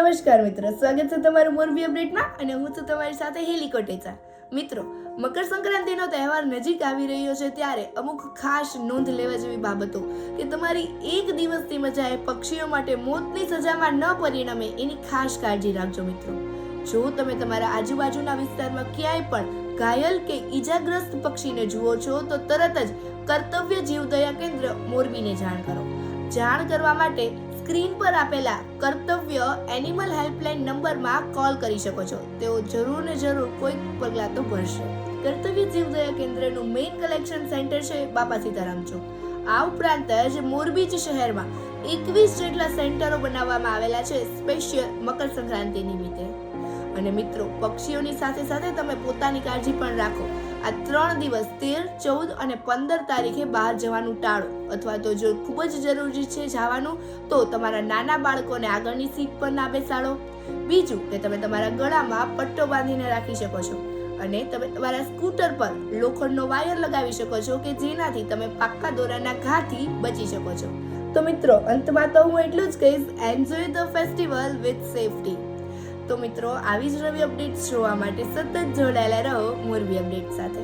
નમસ્કાર મિત્રો, સ્વાગત છે તમારું મોરબી અપડેટમાં અને હું છું તમારી સાથે હેલી કોટેચા. મિત્રો, મકર સંક્રાંતિનો તહેવાર નજીક આવી રહ્યો છે ત્યારે અમુક ખાસ નોંધ લેવા જેવી બાબતો કે તમારી એક દિવસની મજાએ પક્ષીઓ માટે મોતની સજામાં ન પરિણમે એની ખાસ કાળજી રાખજો મિત્રો. જો તમે તમારા આજુબાજુના વિસ્તારમાં ક્યાંય પણ ઘાયલ કે ઈજાગ્રસ્ત પક્ષીને જુઓ છો, તો તરત જ કર્તવ્ય જીવદયા કેન્દ્ર મોરબીને જાણ કરો. જાણ કરવા માટે સ્ક્રીન પર આપેલા કર્તવ્ય એનિમલ હેલ્પલાઇન નંબરમાં કોલ કરી શકો છો. તેઓ જરૂર ને જરૂર કોઈક પગલાં તો ભરશે. કર્તવ્ય જીવદયા કેન્દ્રનું મેઇન કલેક્શન સેન્ટર છે બાપા સીતારામ ચોક. આ ઉપરાંત જ મોરબી જ શહેરમાં એકવીસ જેટલા સેન્ટરો બનાવવામાં આવેલા છે સ્પેશિયલ મકર સંક્રાંતિ નિમિત્તે. અને મિત્રો, પક્ષીઓની સાથે સાથે તમે પોતાની કાળજી પણ રાખો. આ ત્રણ દિવસ, તેર, ચૌદ અને પંદર તારીખે બહાર જવાનું ટાળો. અથવા તો જો ખૂબ જ જરૂરી છે જવાનું, તો તમારા નાના બાળકોને આગળની સીટ પર ના બેસાડો. બીજું કે તમે તમારા ગળામાં પટ્ટો બાંધીને રાખી શકો છો. અને તમે તમારા સ્કૂટર પર લોખંડનો વાયર લગાવી શકો છો કે જેનાથી તમે પાક્કા દોરાના ઘાથી બચી શકો છો. તો મિત્રો, અંતમાં તો હું એટલું જ કહીશ. Enjoy the festival with safety તો મિત્રો આવી જ નવી અપડેટ્સ જોવા માટે સતત જોડાયેલા રહો મોરબી અપડેટ સાથે.